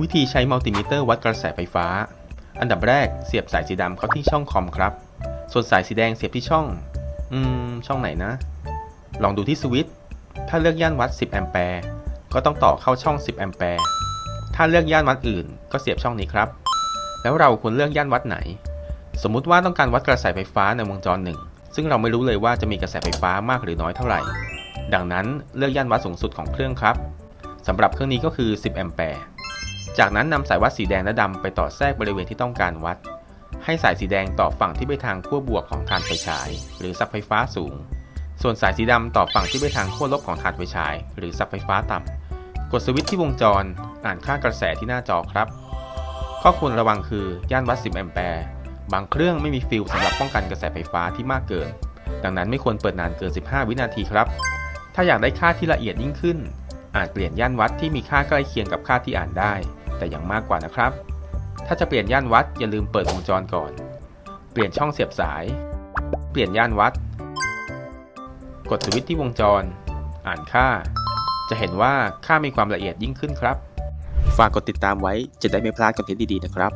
วิธีใช้มัลติมิเตอร์วัดกระแสไฟฟ้า อันดับแรกเสียบสายสีดำเข้าที่ช่องคอมครับ ส่วนสายสีแดงเสียบที่ช่อง อืม ช่องไหนนะ ลองดูที่สวิตช์ ถ้าเลือกย่านวัด 10 แอมแปร์ ก็ต้องต่อเข้าช่อง 10 แอมแปร์ ถ้าเลือกย่านวัดอื่น ก็เสียบช่องนี้ครับ แล้วเราควรเลือกย่านวัดไหน สมมุติว่าต้องการวัดกระแสไฟฟ้าในวงจรหนึ่ง ซึ่งเราไม่รู้เลยว่าจะมีกระแสไฟฟ้ามากหรือน้อยเท่าไหร่ ดังนั้นเลือกย่านวัดสูงสุดของเครื่องครับ สำหรับเครื่องนี้ก็คือ 10 แอมแปร์ จากนั้นนำสายวัดสีแดงและดำไปต่อแทรกบริเวณที่ต้องการวัด ให้สายสีแดงต่อฝั่งที่ไปทางขั้วบวกของฐานไฟฉาย หรือซับไฟฟ้าสูง ส่วนสายสีดำต่อฝั่งที่ไปทางขั้วลบของฐานไฟฉาย หรือซับไฟฟ้าต่ำกดสวิตช์ที่วงจร อ่านค่ากระแสที่หน้าจอครับ ข้อควรระวังคือย่านวัด 10 แอมแปร์ บางเครื่องไม่มีฟิลสำหรับป้องกันกระแสไฟฟ้าที่มากเกิน ดังนั้นไม่ควรเปิดนานเกิน 15 วินาทีครับ ถ้าอยากได้ค่าที่ละเอียดยิ่งขึ้น อาจเปลี่ยนย่านวัดที่มีค่าใกล้เคียงกับค่าที่อ่านได้ แต่อย่างมากกว่านะครับ ถ้าจะเปลี่ยนย่านวัดอย่าลืมเปิดวงจรก่อน เปลี่ยนช่องเสียบสาย เปลี่ยนย่านวัด กดสวิตช์ที่วงจร อ่านค่า จะเห็นว่าค่ามีความละเอียดยิ่งขึ้นครับ ฝากกดติดตามไว้จะได้ไม่พลาดคอนเทนต์ดีๆนะครับ